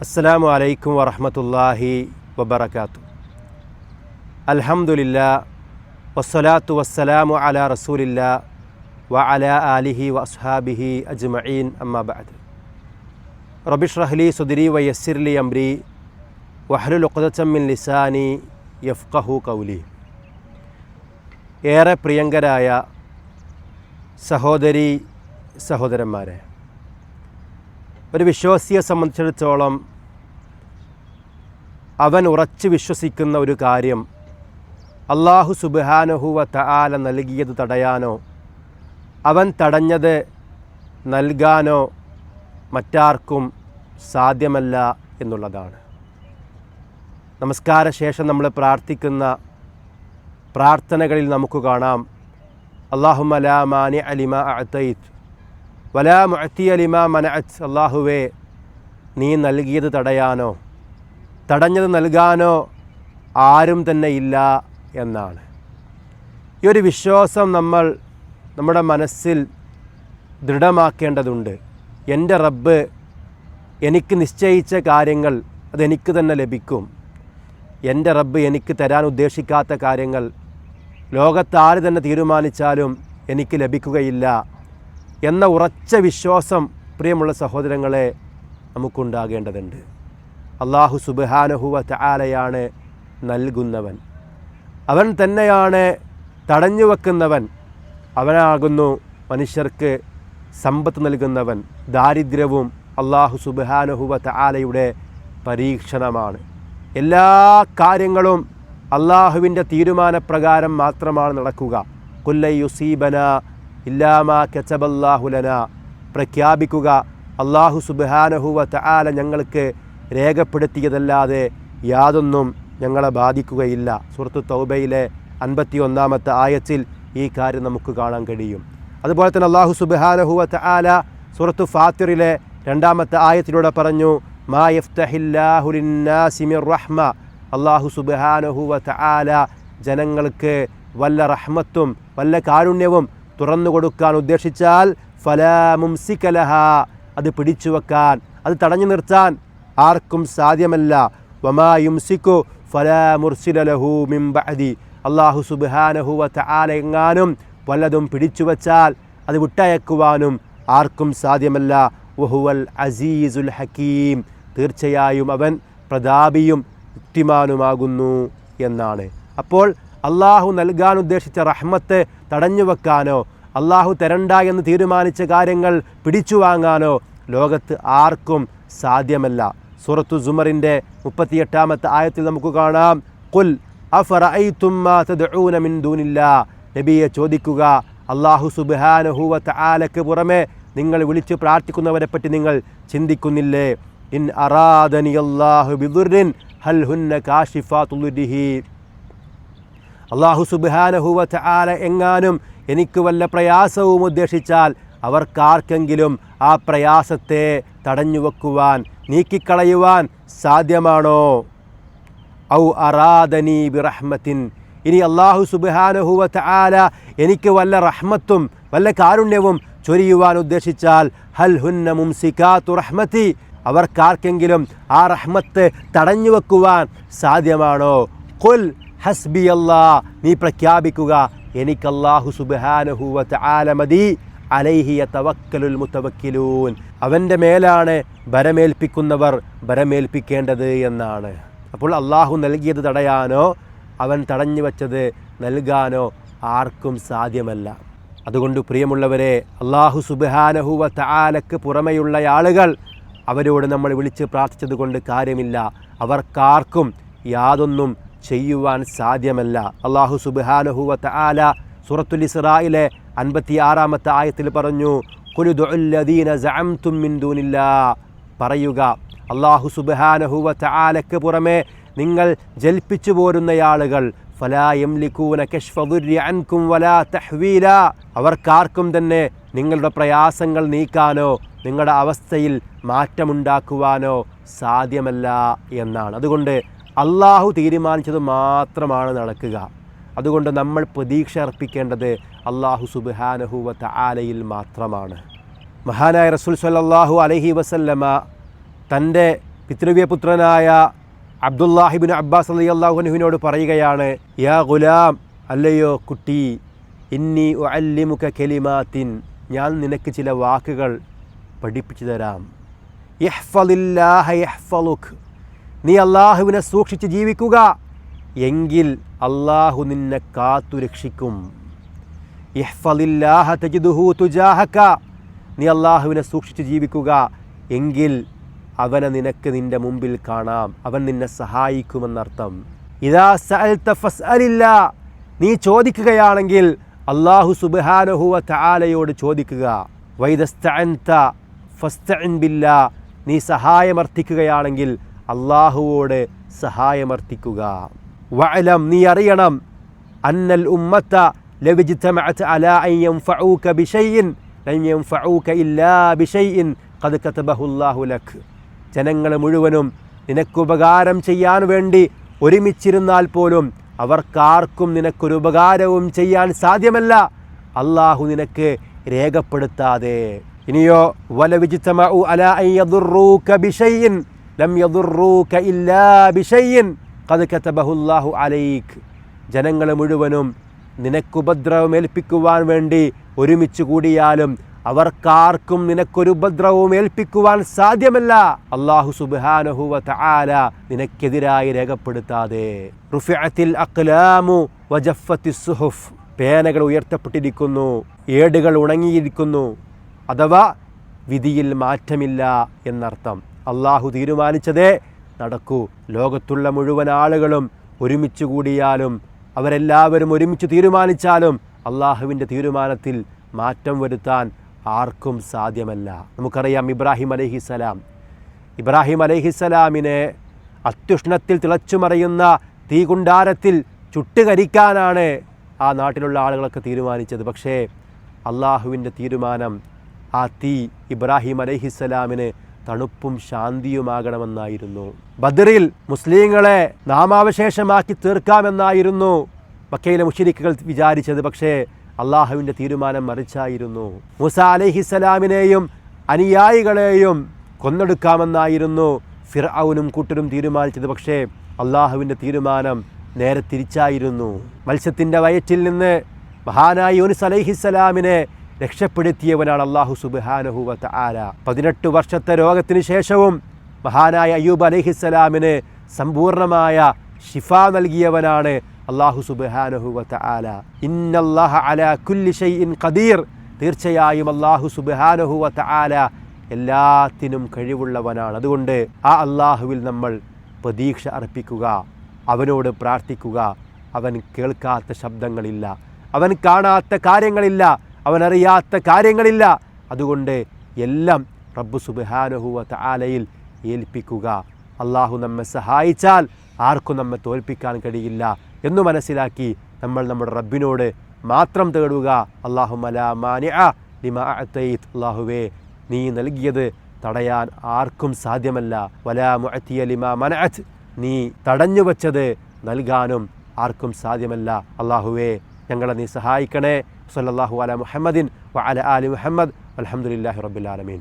അസ്സലാമു അലൈക്കും വറഹമത്തല്ലാഹി വബർക്കാത്തു അൽഹംദുലില്ലാ വസ്സലാത്തു വസ്സലാമു അല റസൂലില്ല വ അല ആലിഹി വ അസ്ഹാബിഹി അജ്മഈൻ അമ്മാ ബഅദ്. റബിഷ് റഹ്ലി സുദിരി വ യസ്സിർലി അംരി വഹ്ലുൽ ഉഖ്ദത്തം മിൻ ലിസാനി യഫ്കഹു കൗലി ഏറെ പ്രിയങ്കരായ സഹോദരി സഹോദരന്മാരെ ഒരു വിശ്വാസിയെ സംബന്ധിച്ചിടത്തോളം അവൻ ഉറച്ച് വിശ്വസിക്കുന്ന ഒരു കാര്യം അള്ളാഹു സുബാനഹുവ തആല നൽകിയത് തടയാനോ അവൻ തടഞ്ഞത് നൽകാനോ മറ്റാർക്കും സാധ്യമല്ല എന്നുള്ളതാണ്. നമസ്കാര ശേഷം നമ്മൾ പ്രാർത്ഥിക്കുന്ന പ്രാർത്ഥനകളിൽ നമുക്ക് കാണാം. അള്ളാഹു മലാമാനി അലിമ അത്തയിത്ത് വലാ മുഅത്തി അലിമ മനഅത്ത്. അള്ളാഹുവേ നീ നൽകിയത് തടയാനോ? തടഞ്ഞത് നൽകാനോ ആരും തന്നെ ഇല്ല എന്നാണ്. ഈ ഒരു വിശ്വാസം നമ്മൾ നമ്മുടെ മനസ്സിൽ ദൃഢമാക്കേണ്ടതുണ്ട്. എന്റെ റബ്ബ് എനിക്ക് നിശ്ചയിച്ച കാര്യങ്ങൾ അതെനിക്ക് തന്നെ ലഭിക്കും. എന്റെ റബ്ബ് എനിക്ക് തരാൻ ഉദ്ദേശിക്കാത്ത കാര്യങ്ങൾ ലോകത്താര് തന്നെ തീരുമാനിച്ചാലും എനിക്ക് ലഭിക്കുകയില്ല. എന്ന ഉറച്ച വിശ്വാസം പ്രിയമുള്ള സഹോദരങ്ങളെ നമുക്കുണ്ടാകേണ്ടതുണ്ട്. അള്ളാഹു സുബാനഹുവ ചാലയാണ് നൽകുന്നവൻ. അവൻ തന്നെയാണ് തടഞ്ഞു വെക്കുന്നവൻ. അവനാകുന്നു മനുഷ്യർക്ക് സമ്പത്ത് നൽകുന്നവൻ. ദാരിദ്ര്യവും അള്ളാഹു സുബാനഹുവ ചാലയുടെ പരീക്ഷണമാണ്. എല്ലാ കാര്യങ്ങളും അള്ളാഹുവിന്റെ തീരുമാനപ്രകാരം മാത്രമാണ് നടക്കുക. കുല്ലൈ യുസീബന ഇല്ലാമാ കെച്ചബല്ലാഹുലന പ്രഖ്യാപിക്കുക അള്ളാഹു സുബാനഹുവ തആല ഞങ്ങൾക്ക് രേഖപ്പെടുത്തിയതല്ലാതെ യാതൊന്നും ഞങ്ങളെ ബാധിക്കുകയില്ല. സുഹൃത്തു തൗബയിലെ അൻപത്തി ഒന്നാമത്തെ ആയത്തിൽ ഈ കാര്യം നമുക്ക് കാണാൻ കഴിയും. അതുപോലെ തന്നെ അള്ളാഹു സുബാനഹുവ തആല സുഹൃത്തു ഫാത്തിറിലെ രണ്ടാമത്തെ ആയത്തിലൂടെ പറഞ്ഞു മാ യഫ്തഹില്ലാഹുലിന്നാസിമിർ റഹ്മ. അള്ളാഹു സുബാനഹുവ തആല ജനങ്ങൾക്ക് വല്ല റഹ്മത്തും വല്ല കാരുണ്യവും തുറന്നു കൊടുക്കാൻ ഉദ്ദേശിച്ചാൽ ഫലാമുംസിക്കലഹ അത് പിടിച്ചു വെക്കാൻ അത് തടഞ്ഞു നിർത്താൻ ആർക്കും സാധ്യമല്ല. വമായുംസിക്കു ഫലാമുർസിലഹു മിംബഅദി അള്ളാഹു സുബാനഹുവ ആലയങ്ങാനും വല്ലതും പിടിച്ചു വച്ചാൽ അത് വിട്ടയക്കുവാനും ആർക്കും സാധ്യമല്ല. വഹുവൽ അസീസുൽ ഹക്കീം. തീർച്ചയായും അവൻ പ്രതാപിയും യുക്തിമാനുമാകുന്നു എന്നാണ്. അപ്പോൾ അള്ളാഹു നൽകാൻ ഉദ്ദേശിച്ച റഹ്മത്ത് തടഞ്ഞു വെക്കാനോ അള്ളാഹു തരണ്ട എന്ന് തീരുമാനിച്ച കാര്യങ്ങൾ പിടിച്ചു വാങ്ങാനോ ലോകത്ത് ആർക്കും സാധ്യമല്ല. സൂറത്തു സുമറിന്റെ മുപ്പത്തിയെട്ടാമത്തെ ആയത്തിൽ നമുക്ക് കാണാം. കുൽ നബിയെ ചോദിക്കുക അള്ളാഹു സുബാനഹുവത്ത് ആലക്ക് പുറമെ നിങ്ങൾ വിളിച്ച് പ്രാർത്ഥിക്കുന്നവരെ പറ്റി നിങ്ങൾ ചിന്തിക്കുന്നില്ലേ? ഇൻ അറാദനി അള്ളാഹു ബിദുറിൻ ഹൽ ഹുന്ന കാഷിഫാത്തുലുരിഹി അള്ളാഹു സുബാനഹുവത്ത് ആല എങ്ങാനും എനിക്ക് വല്ല പ്രയാസവും ഉദ്ദേശിച്ചാൽ അവർക്കാർക്കെങ്കിലും ആ പ്രയാസത്തെ തടഞ്ഞു വെക്കുവാൻ നീക്കിക്കളയുവാൻ സാധ്യമാണോ? ഔ അറാദനി ബിറഹ്മത്തിൻ. ഇനി അള്ളാഹു സുബാനഹുവത്ത് ആല എനിക്ക് വല്ല റഹ്മത്തും വല്ല കാരുണ്യവും ചൊരിയുവാൻ ഉദ്ദേശിച്ചാൽ ഹൽ ഹുന്ന മുംസിക്കാത്തു റഹ്മത്തി അവർക്കാർക്കെങ്കിലും ആ റഹ്മത്ത് തടഞ്ഞു വെക്കുവാൻ സാധ്യമാണോ? കുൽ ഹസ്ബി അല്ലാ നീ പ്രഖ്യാപിക്കുക എനിക്ക് അള്ളാഹു സുബാനഹുവത്ത് ആലമതി അലൈഹിയ തവക്കലുൽ മുത്തവക്കിലൂൻ അവന്റെ മേലാണ് ബരമേൽപ്പിക്കുന്നവർ ബരമേൽപ്പിക്കേണ്ടത് എന്നാണ്. അപ്പോൾ അള്ളാഹു നൽകിയത് തടയാനോ അവൻ തടഞ്ഞു വച്ചത് നൽകാനോ ആർക്കും സാധ്യമല്ല. അതുകൊണ്ട് പ്രിയമുള്ളവരെ അള്ളാഹു സുബാനഹുവ താലക്ക് പുറമെയുള്ള ആളുകൾ അവരോട് നമ്മൾ വിളിച്ച് പ്രാർത്ഥിച്ചത് കൊണ്ട് കാര്യമില്ല. അവർക്കാർക്കും യാതൊന്നും ചെയ്യുവാൻ സാധ്യമല്ല. അള്ളാഹു സുബാനഹുവത്ത് ആല സൂറത്തുൽ ഇസ്രായിലെ അൻപത്തി ആറാമത്തെ ആയത്തിൽ പറഞ്ഞു ദൂനില്ലാ. പറയുക അള്ളാഹു സുബാനഹുവത്ത് ആലയ്ക്ക് പുറമെ നിങ്ങൾ ജൽപ്പിച്ചു പോരുന്ന ആളുകൾ അവർക്കാർക്കും തന്നെ നിങ്ങളുടെ പ്രയാസങ്ങൾ നീക്കാനോ നിങ്ങളുടെ അവസ്ഥയിൽ മാറ്റമുണ്ടാക്കുവാനോ സാധ്യമല്ല എന്നാണ്. അതുകൊണ്ട് അള്ളാഹു തീരുമാനിച്ചത് മാത്രമാണ് നടക്കുക. അതുകൊണ്ട് നമ്മൾ പ്രതീക്ഷ അർപ്പിക്കേണ്ടത് അള്ളാഹു സുബാനഹുവത്ത് ആലയിൽ മാത്രമാണ്. മഹാനായ റസൂൽ സല്ലാഹു അലഹി വസല്ലമ തന്റെ പിതൃവ്യപുത്രനായ അബ്ദുല്ലാഹിബിൻ അബ്ബാസ് അലി അള്ളാഹുനുവിനോട് പറയുകയാണ് യാ ഗുലാം അല്ലയോ കുട്ടി ഇന്നി അല്ലിമുഖ കെലിമാത്തിൻ ഞാൻ നിനക്ക് ചില വാക്കുകൾ പഠിപ്പിച്ചു തരാം. യഹ്ഫലില്ലാഹ യഹ്ഫലുഖ് നീ അള്ളാഹുവിനെ സൂക്ഷിച്ച് ജീവിക്കുക. എങ്കിൽ അള്ളാഹു നിന്നെ കാത്തുരക്ഷിക്കും തുജാഹക. നീ അള്ളാഹുവിനെ സൂക്ഷിച്ച് ജീവിക്കുക. എങ്കിൽ അവനെ നിനക്ക് നിന്റെ മുമ്പിൽ കാണാം. അവൻ നിന്നെ സഹായിക്കുമെന്നർത്ഥം. ഇതാ സഅൽത ഫസ്അലില്ല. നീ ചോദിക്കുകയാണെങ്കിൽ അള്ളാഹു സുബാനഹുവ താലയോട് ചോദിക്കുക. വൈദസ്ത ഫസ്തഇൻ ബില്ലാ. നീ സഹായമർത്ഥിക്കുകയാണെങ്കിൽ അള്ളാഹുവോട് സഹായമർത്ഥിക്കുക വഅലം നീ അറിയണം. അന്നൽ ഉമ്മത്ത അലാ അൻ യൻഫഊക യൻഫഊക ഇല്ലാ ഖദ് കതബഹുല്ലാഹു ലക് ജനങ്ങൾ മുഴുവനും നിനക്കുപകാരം ചെയ്യാൻ വേണ്ടി ഒരുമിച്ചിരുന്നാൽ പോലും അവർക്കാർക്കും നിനക്കൊരു ഉപകാരവും ചെയ്യാൻ സാധ്യമല്ല. അള്ളാഹു നിനക്ക് രേഖപ്പെടുത്താതെ. ഇനിയോ വലവിജിത്തമഉ അലാ അൻ യദുറൂക ബിശൈഇൻ ലം യദുറൂക ഇല്ലാ ബിശൈഇൻ ഖദ് കതബഹു അല്ലാഹു അലൈക് ജനങ്ങൾ മുഴുവനും നിനക്കുപദ്രവമേൽപ്പിക്കുവാൻ വേണ്ടി ഒരുമിച്ച് കൂടിയാലും അവർക്കാർക്കും നിനക്കൊരു ഉപദ്രവവും ഏൽപ്പിക്കുവാൻ സാധ്യമല്ല. അള്ളാഹു സുബാനഹുവ തആല നിനക്കെതിരായി രേഖപ്പെടുത്താതെ. റുഫിഅത്തിൽ അക്ലാമു വജഫത്തി സുഹുഫ്. പേനകൾ ഉയർത്തപ്പെട്ടിരിക്കുന്നു ഏടുകൾ ഉണങ്ങിയിരിക്കുന്നു അഥവാ വിധിയിൽ മാറ്റമില്ല എന്നർത്ഥം. അള്ളാഹു തീരുമാനിച്ചതേ നടക്കൂ. ലോകത്തുള്ള മുഴുവൻ ആളുകളും ഒരുമിച്ച് കൂടിയാലും അവരെല്ലാവരും ഒരുമിച്ച് തീരുമാനിച്ചാലും അള്ളാഹുവിന്റെ തീരുമാനത്തിൽ മാറ്റം വരുത്താൻ ആർക്കും സാധ്യമല്ല. നമുക്കറിയാം ഇബ്രാഹിം അലഹിസലാം ഇബ്രാഹിം അലഹിസലാമിനെ അത്യുഷ്ണത്തിൽ തിളച്ചുമറിയുന്ന തീകുണ്ടാരത്തിൽ ചുട്ടുകരിക്കാനാണ് ആ നാട്ടിലുള്ള ആളുകളൊക്കെ തീരുമാനിച്ചത്. പക്ഷേ അള്ളാഹുവിന്റെ തീരുമാനം ആ തീ ഇബ്രാഹിം അലഹിസലാമിന് തണുപ്പും ശാന്തിയുമാകണമെന്നായിരുന്നു. ബദറിൽ മുസ്ലിങ്ങളെ നാമാവശേഷമാക്കി തീർക്കാമെന്നായിരുന്നു മക്കയിലെ മുഷരിക്കുകൾ വിചാരിച്ചത്. പക്ഷേ അള്ളാഹുവിന്റെ തീരുമാനം മറിച്ചായിരുന്നു. മുസ അലഹിസലാമിനെയും അനുയായികളെയും കൊന്നെടുക്കാമെന്നായിരുന്നു ഫിർഔനും കൂട്ടരും തീരുമാനിച്ചത്. പക്ഷേ അള്ളാഹുവിന്റെ തീരുമാനം നേരെ തിരിച്ചായിരുന്നു. മത്സ്യത്തിന്റെ വയറ്റിൽ നിന്ന് മഹാനായി യൂനിസ് അലഹിസലാമിനെ രക്ഷപ്പെടുത്തിയവനാണ് അള്ളാഹു സുബാനഹുവത്ത് ആല പതിനെട്ട് വർഷത്തെ രോഗത്തിന് ശേഷവും മഹാനായ അയ്യൂബ് അലഹിസ്സലാമിന് സമ്പൂർണമായ ഷിഫ നൽകിയവനാണ് അള്ളാഹു സുബാനഹുവത്ത് ആല ഇന്നല്ലാഹ അല കുല്ലി ഷൈഇൻ ഖദീർ. തീർച്ചയായും അള്ളാഹു സുബാനഹുവത്ത് ആല എല്ലാത്തിനും കഴിവുള്ളവനാണ്. അതുകൊണ്ട് ആ അള്ളാഹുവിൽ നമ്മൾ പ്രതീക്ഷ അർപ്പിക്കുക അവനോട് പ്രാർത്ഥിക്കുക. അവൻ കേൾക്കാത്ത ശബ്ദങ്ങളില്ല അവൻ കാണാത്ത കാര്യങ്ങളില്ല. അവനറിയാത്ത കാര്യങ്ങളില്ല. അതുകൊണ്ട് എല്ലാം റബ്ബു സുബാനഹുവത്ത് ആലയിൽ ഏൽപ്പിക്കുക. അള്ളാഹു നമ്മെ സഹായിച്ചാൽ ആർക്കും നമ്മെ തോൽപ്പിക്കാൻ കഴിയില്ല എന്നു മനസ്സിലാക്കി നമ്മൾ നമ്മുടെ റബ്ബിനോട് മാത്രം തേടുക. അള്ളാഹു അള്ളാഹുവേ നീ നൽകിയത് തടയാൻ ആർക്കും സാധ്യമല്ല. വലാ മുഅത്തിയ ലിമാ മനഅത്ത്. നീ തടഞ്ഞു വച്ചത് നൽകാനും ആർക്കും സാധ്യമല്ല. അള്ളാഹുവേ ഞങ്ങളെ നീ സഹായിക്കണേ. സല്ലല്ലാഹു അല മുഹമ്മദിൻ വ അല ആലി മുഹമ്മദ് അലഹമുല്ലാഹി റബ്ബിൽ ആലമീൻ